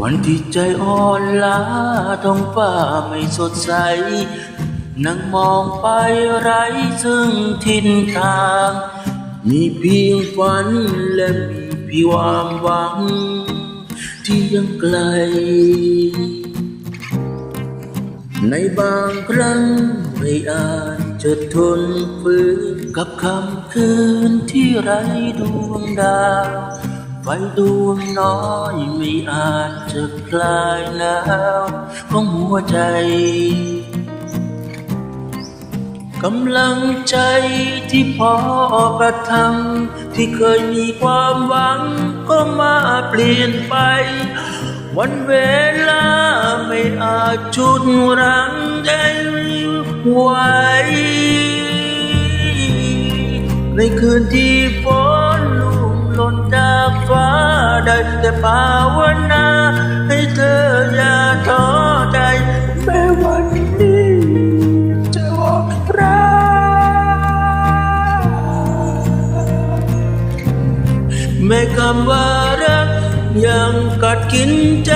วันที่ใจอ่อนล้าท้องฟ้าไม่สดใส นั่งมองไปไร้ซึ่งทิศทาง มีเพียงฝันและมีเพียงความหวัง ที่ยังไกล ในบางครั้งไม่อาจจะทนฝืนกับคำคืนที่ไร้ดวงดาว ไฟดวงน้อยไม่อาจจะคลายหนาวของหัวใจกำลังใจที่พอประทังที่เคยมีความหวังก็มาเปลี่ยนไป วันเวลาไม่อาจชุดรังได้ไว้ในคืนที่ฝน ฟ้าได้แต่ภาวนาให้เธออย่าท้อใจแม้วันนี้จะออกรักแม้คำว่ารักยังกัดกินใจ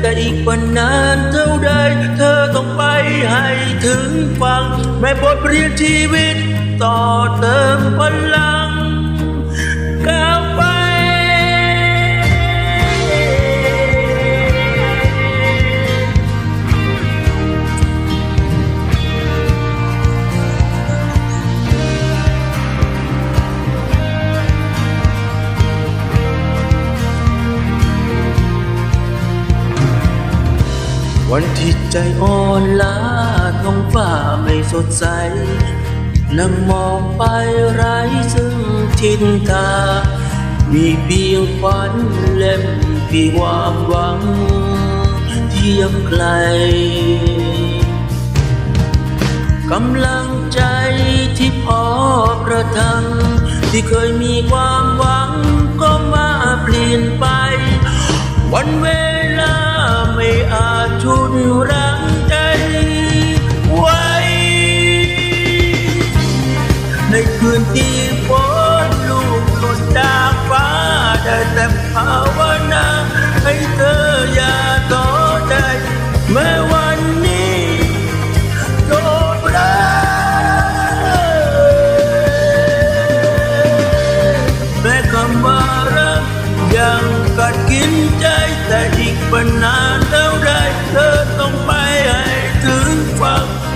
แต่อีกวันนานเท่าใด เธอต้องไปให้ถึงฟัง แม้บทเรียนชีวิต ต่อเติมพลังก้าวไป วันที่ใจอ่อนล้าท้องฟ้าไม่สดใส นั่งมองไปไร้ซึ่งทิศทามีเพียงฝันและมีเพียงความหวังที่ยังไกลกำลังใจที่พอประทัง ที่เคยมีความ รังใจไว้ ในคืนที่ฝนลูกหล่นจากฟ้าได้แต่ภาวนา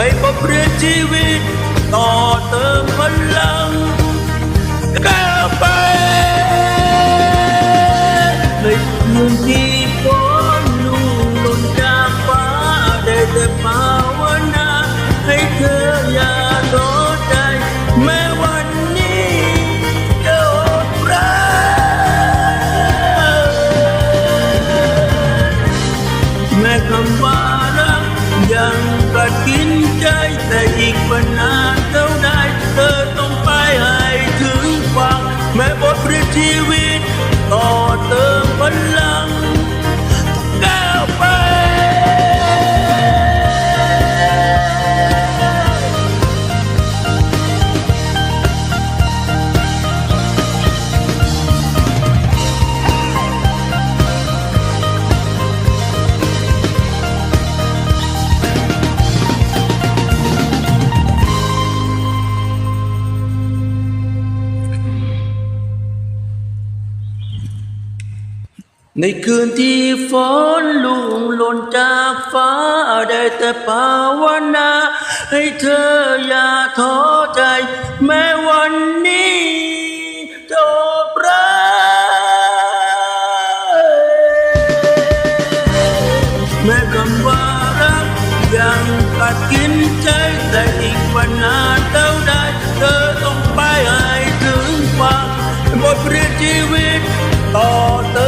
ให้พบเรียนชีวิต ต่อเติมพลังก้าวไปในคืนที่ฝนลุ่มลนจากฟ้าได้แต่ภาวนาให้เธออย่าท้อใจแม้วันนี้จะอดรักแม้คำว่า ยังกัดกินใจแต่อีกวันนานเท่าใดเธอต้องไปให้ถึงฝั่งแม้บทเรียนชีวิต ในคืนที่ฝนลุ่งหล่นจากฟ้าได้แต่ภาวนา ให้เธออย่าท้อใจ แม้วันนี้จบร้าแม้คำว่ารักยังกัดกินใจแต่อีกวันนาเท่าใดเธอต้องไปให้ถึงความบทเรียนชีวิตต่อเติ